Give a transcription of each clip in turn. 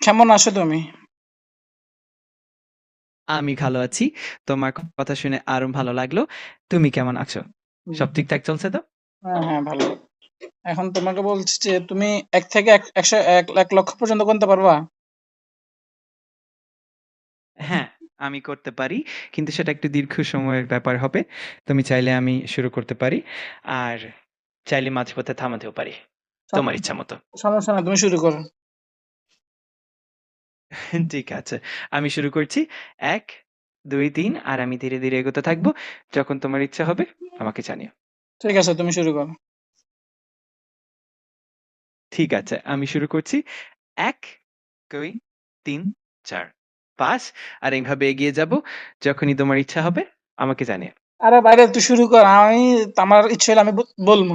কেমন আছো তুমি? আমি ভালো আছি। তোমার কথা শুনে আরও ভালো লাগল। তুমি কেমন আছো? সব ঠিকঠাক চলছে তো? হ্যাঁ হ্যাঁ ভালো। এখন তোমাকে বলছি যে তুমি এক থেকে একশো এক লক্ষ পর্যন্ত গুনতে পারবা? হ্যাঁ আমি করতে পারি। কিন্তু সেটা একটু দীর্ঘ সময়ের ব্যাপার হবে। তুমি চাইলে আমি শুরু করতে পারি। আর চাইলে মাঝপথে থামাতেও পারি। তোমার ইচ্ছা মতো। সমস্যা না তুমি শুরু করো। ঠিক আছে। আমি শুরু করছি। এক দুই তিন আর আমি ধীরে ধীরে এগোতে থাকব। যখন তোমার ইচ্ছা হবে আমাকে জানিও। ঠিক আছে তুমি শুরু করো। ঠিক আছে আমি শুরু করছি। এক দুই তিন চার পাঁচ আর এইভাবে এগিয়ে যাব। যখনই তোমার ইচ্ছা হবে আমাকে জানিও। আরে বাইরে তুই শুরু কর। আমি আমার ইচ্ছে হলে আমি বলব।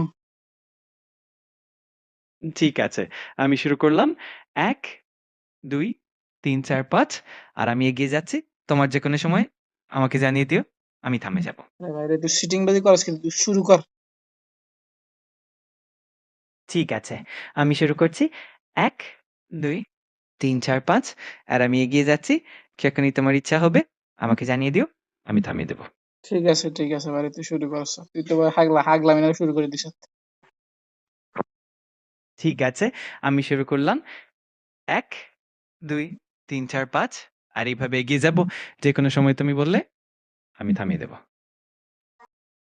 ঠিক আছে আমি শুরু করলাম। এক দুই তিন চার পাঁচ আর আমি এগিয়ে যাচ্ছি। তোমার যে কোনো সময় আমাকে জানিয়ে দিও আমি থামে যাব। তুই সিটিং বাজি কিন্তু তুই শুরু কর। ঠিক আছে আমি শুরু করছি। এক দুই তিন চার পাঁচ আর আমি এগিয়ে যাচ্ছি। যখনই তোমার ইচ্ছা হবে আমাকে জানিয়ে দিও আমি থামিয়ে দেবো। ঠিক আছে ঠিক আছে বাইরে তুই শুরু করছ তুই তো হাগলা হাগলা মিনা শুরু করে দিস। ঠিক আছে আমি শুরু করলাম। এক দুই তিন চার পাঁচ আর এইভাবে এগিয়ে যাব। যে কোনো সময় তুমি বললে আমি থামিয়ে দেবো।